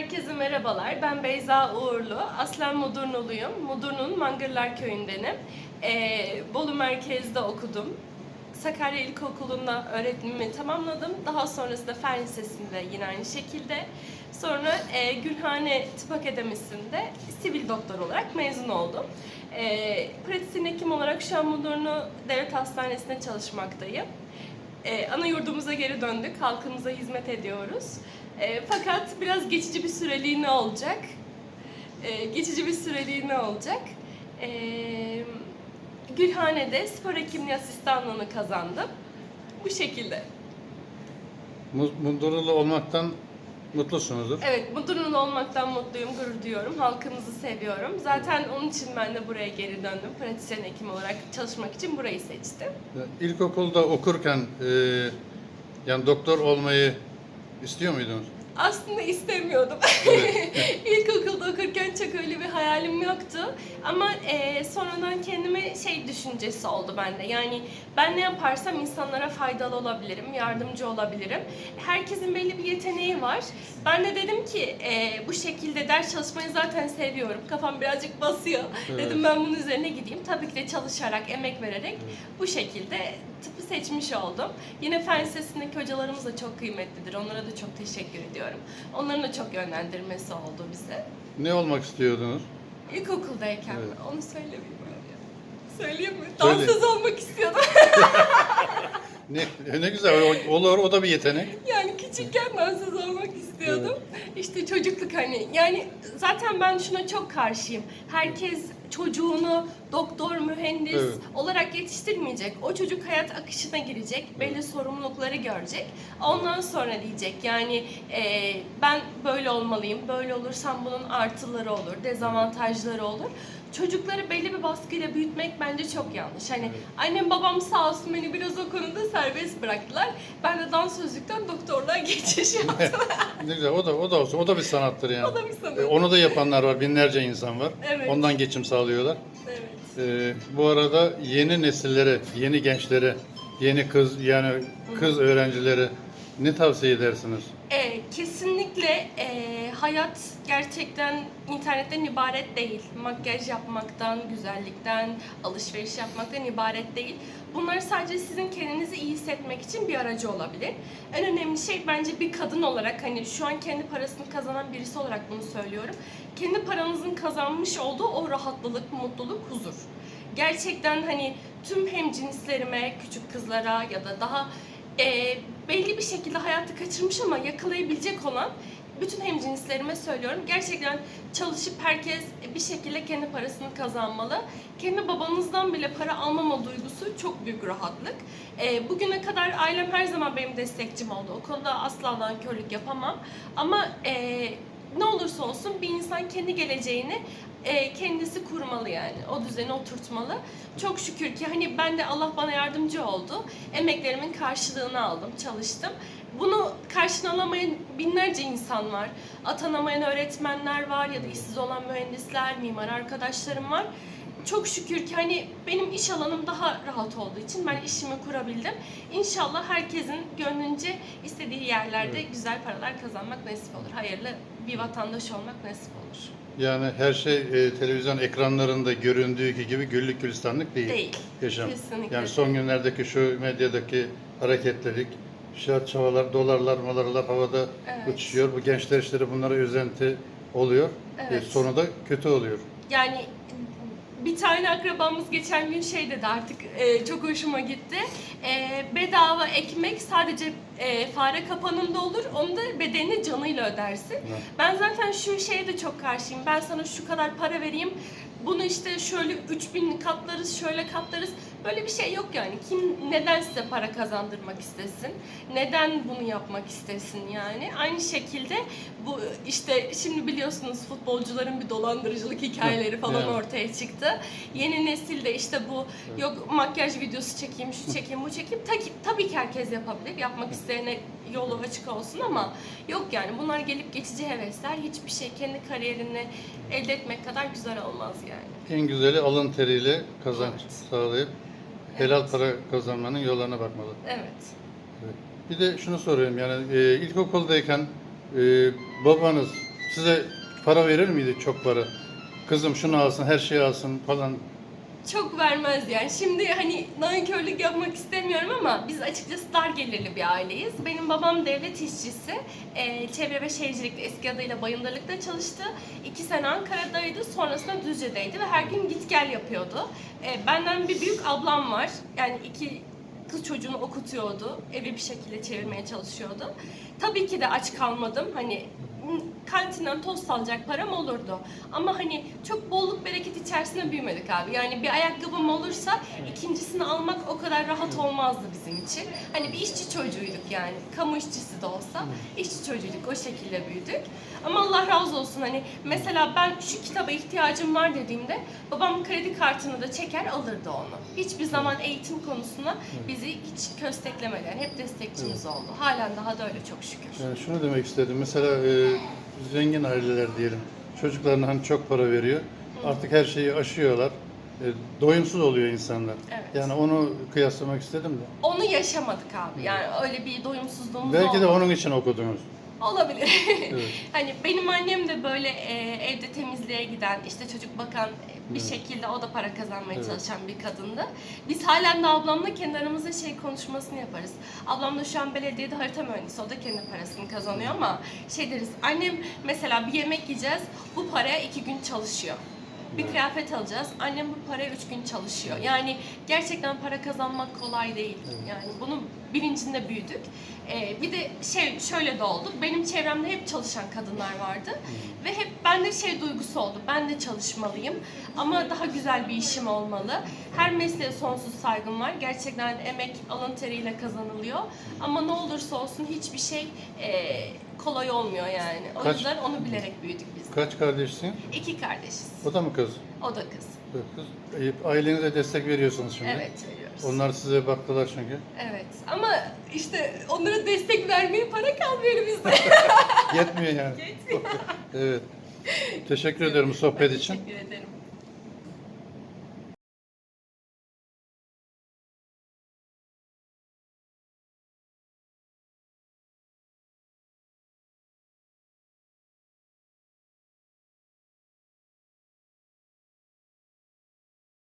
Herkese merhabalar. Ben Beyza Uğurlu. Aslen Mudurnuluyum. Mudurnu'nun Mangırlar Köyü'ndenim. Ee, Bolu merkezde okudum. Sakarya İlkokulu'nda öğretimimi tamamladım. Daha sonrasında Fen Lisesi'nde yine aynı şekilde. Sonra e, Gülhane Tıp Akademisi'nde sivil doktor olarak mezun oldum. E, pratisyen hekim olarak şu an Mudurnu Devlet Hastanesi'nde çalışmaktayım. E, ana yurdumuza geri döndük. Halkımıza hizmet ediyoruz. E, fakat biraz geçici bir süreliğine olacak. E, geçici bir süreliğine olacak. E, Gülhane'de spor hekimliği asistanlığını kazandım. Bu şekilde. Mu- Mundurulu olmaktan mutlusunuzdur. Evet, Mudurnu'lu olmaktan mutluyum, gurur duyuyorum. Halkımızı seviyorum. Zaten onun için ben de buraya geri döndüm. Pratisyen hekim olarak çalışmak için burayı seçtim. İlkokulda okurken e, yani doktor olmayı istiyor muydunuz? Aslında istemiyordum. İlkokulda okurken çok öyle bir hayalim yoktu. Ama e, sonradan kendime şey düşüncesi oldu bende. Yani ben ne yaparsam insanlara faydalı olabilirim, yardımcı olabilirim. Herkesin belli bir yeteneği var. Ben de dedim ki e, bu şekilde ders çalışmayı zaten seviyorum. Kafam birazcık basıyor. Evet. Dedim ben bunun üzerine gideyim. Tabii ki de çalışarak, emek vererek bu şekilde tıpı seçmiş oldum. Yine fen lisesindeki hocalarımız da çok kıymetlidir. Onlara da çok teşekkür ediyorum. Onların da çok yönlendirmesi oldu bize. Ne olmak istiyordunuz? İlkokuldayken Evet. onu söylemeyeyim. Söyleyeyim mi? Söyle. Dansöz olmak istiyordum. Ne, ne güzel o- olur o da bir yetenek. yani küçükken dansöz olmak istiyordum. İşte çocukluk hani yani zaten ben şuna çok karşıyım. Herkes çocuğunu doktor, mühendis Evet. olarak yetiştirmeyecek. O çocuk hayat akışına girecek, belli sorumlulukları görecek. Ondan sonra diyecek yani e, ben böyle olmalıyım, böyle olursam bunun artıları olur, dezavantajları olur. Çocukları belli bir baskıyla büyütmek bence çok yanlış. Hani Evet. annem babam sağ olsun beni biraz o konuda serbest bıraktılar. Ben de dansözlükten doktorluğa geçiş yaptım. Ne güzel o da o da olsun. O da bir sanattır yani. O da bir sanat. E, onu da yapanlar var. Binlerce insan var. Evet. Ondan geçim sağlıyorlar. evet. E, bu arada yeni nesillere, yeni gençlere, yeni kız yani kız öğrencilere ne tavsiye edersiniz? E, kesinlikle e, hayat gerçekten internetten ibaret değil. Makyaj yapmaktan, güzellikten, alışveriş yapmaktan ibaret değil. Bunlar sadece sizin kendinizi iyi hissetmek için bir aracı olabilir. En önemli şey bence bir kadın olarak hani şu an kendi parasını kazanan birisi olarak bunu söylüyorum. Kendi paranızın kazanmış olduğu o rahatlılık, mutluluk, huzur. Gerçekten hani tüm hemcinslerime, küçük kızlara ya da daha e, belli bir şekilde hayatı kaçırmış ama yakalayabilecek olan bütün hemcinslerime söylüyorum. Gerçekten çalışıp herkes bir şekilde kendi parasını kazanmalı. Kendi babanızdan bile para almama duygusu çok büyük rahatlık. E, bugüne kadar ailem her zaman benim destekçim oldu. O konuda asla nankörlük yapamam. Ama e, ne olursa olsun bir insan kendi geleceğini e, kendisi kurmalı yani. O düzeni oturtmalı. Çok şükür ki hani ben de Allah bana yardımcı oldu. Emeklerimin karşılığını aldım, çalıştım. Bunu karşına alamayan binlerce insan var. Atanamayan öğretmenler var ya da işsiz olan mühendisler, mimar arkadaşlarım var. Çok şükür ki hani benim iş alanım daha rahat olduğu için ben işimi kurabildim. İnşallah herkesin gönlünce istediği yerlerde güzel paralar kazanmak nasip olur. Hayırlı bir vatandaş olmak nasip olur. Yani her şey e, televizyon ekranlarında göründüğü gibi güllük gülistanlık değil. Değil. Yaşam. Kesinlikle. Yani son günlerdeki şu medyadaki hareketlilik, şart çavalar, dolarlar, malarlar havada Evet. uçuşuyor. Bu gençler işte bunlara özenti oluyor. Evet. E, sonu da kötü oluyor. Yani bir tane akrabamız geçen gün şey dedi artık e, çok hoşuma gitti. E, bedava ekmek sadece e, fare kapanında olur. Onu da bedenini canıyla ödersin. Ben zaten şu şeye de çok karşıyım. Ben sana şu kadar para vereyim. Bunu işte şöyle 3000 katlarız, şöyle katlarız. Böyle bir şey yok yani. Kim neden size para kazandırmak istesin? Neden bunu yapmak istesin yani? Aynı şekilde bu işte şimdi biliyorsunuz futbolcuların bir dolandırıcılık hikayeleri falan Evet. ortaya çıktı. Yeni nesil de işte bu yok makyaj videosu çekeyim, şu çekeyim, bu çekeyim. Ta ki- tabii ki herkes yapabilir. Yapmak isteyene yolu açık olsun ama yok yani bunlar gelip geçici hevesler. Hiçbir şey kendi kariyerini elde etmek kadar güzel olmaz yani. En güzeli alın teriyle kazanç Evet. sağlayıp helal Evet. para kazanmanın yollarına bakmalı. Evet. Evet. Bir de şunu sorayım yani e, ilkokuldayken e, babanız size para verir miydi çok para? Kızım şunu alsın, her şeyi alsın falan. Çok vermez yani. Şimdi hani nankörlük yapmak istemiyorum ama biz açıkçası dar gelirli bir aileyiz. Benim babam devlet işçisi. Ee, çevre ve şehircilikte eski adıyla bayındırlıkta çalıştı. İki sene Ankara'daydı. Sonrasında Düzce'deydi ve her gün git gel yapıyordu. Ee, benden bir büyük ablam var. Yani iki kız çocuğunu okutuyordu. Evi bir şekilde çevirmeye çalışıyordu. Tabii ki de aç kalmadım. Hani kantinden tost alacak param olurdu. Ama hani çok bolluk bereket içerisinde büyümedik abi. Yani bir ayakkabım olursa ikincisini almak o kadar rahat olmazdı bizim için. Hani bir işçi çocuğuyduk yani. Kamu işçisi de olsa işçi çocuğuyduk. O şekilde büyüdük. Ama Allah razı olsun hani mesela ben şu kitaba ihtiyacım var dediğimde babam kredi kartını da çeker alırdı onu. Hiçbir zaman eğitim konusunda bizi hiç kösteklemedi. Yani hep destekçimiz oldu. Halen daha da öyle çok şükür. Yani şunu demek istedim. Mesela e, zengin aileler diyelim. Çocuklarına hani çok para veriyor. Artık her şeyi aşıyorlar. E, doyumsuz oluyor insanlar. Evet. Yani onu kıyaslamak istedim de. Onu yaşamadık abi. Yani öyle bir doyumsuzluğumuz Belki de olmadı. onun için okudunuz. Olabilir. Evet. hani benim annem de böyle e, evde temizliğe giden, işte çocuk bakan bir Evet. şekilde o da para kazanmaya Evet. çalışan bir kadındı. Biz halen de ablamla kendi aramızda şey konuşmasını yaparız. Ablam da şu an belediyede harita mühendisi, o da kendi parasını kazanıyor ama şey deriz, annem mesela bir yemek yiyeceğiz, bu paraya iki gün çalışıyor. Bir Evet. kıyafet alacağız. Annem bu paraya üç gün çalışıyor. Yani gerçekten para kazanmak kolay değil. Yani bunun bilincinde büyüdük. Ee, bir de şey şöyle de oldu. Benim çevremde hep çalışan kadınlar vardı. Ve hep bende şey duygusu oldu. Ben de çalışmalıyım. Ama daha güzel bir işim olmalı. Her mesleğe sonsuz saygım var. Gerçekten emek alın teriyle kazanılıyor. Ama ne olursa olsun hiçbir şey e, kolay olmuyor yani. O Kaç- yüzden onu bilerek büyüdük biz. Kaç kardeşsin? İki kardeşiz. O da mı kız? O da kız. Ailenize destek veriyorsunuz şimdi. Evet veriyoruz. Onlar size baktılar çünkü. Evet ama işte onlara destek vermeye para kalmıyor elimizde. Yetmiyor yani. evet. Teşekkür bu sohbet için. Teşekkür ederim.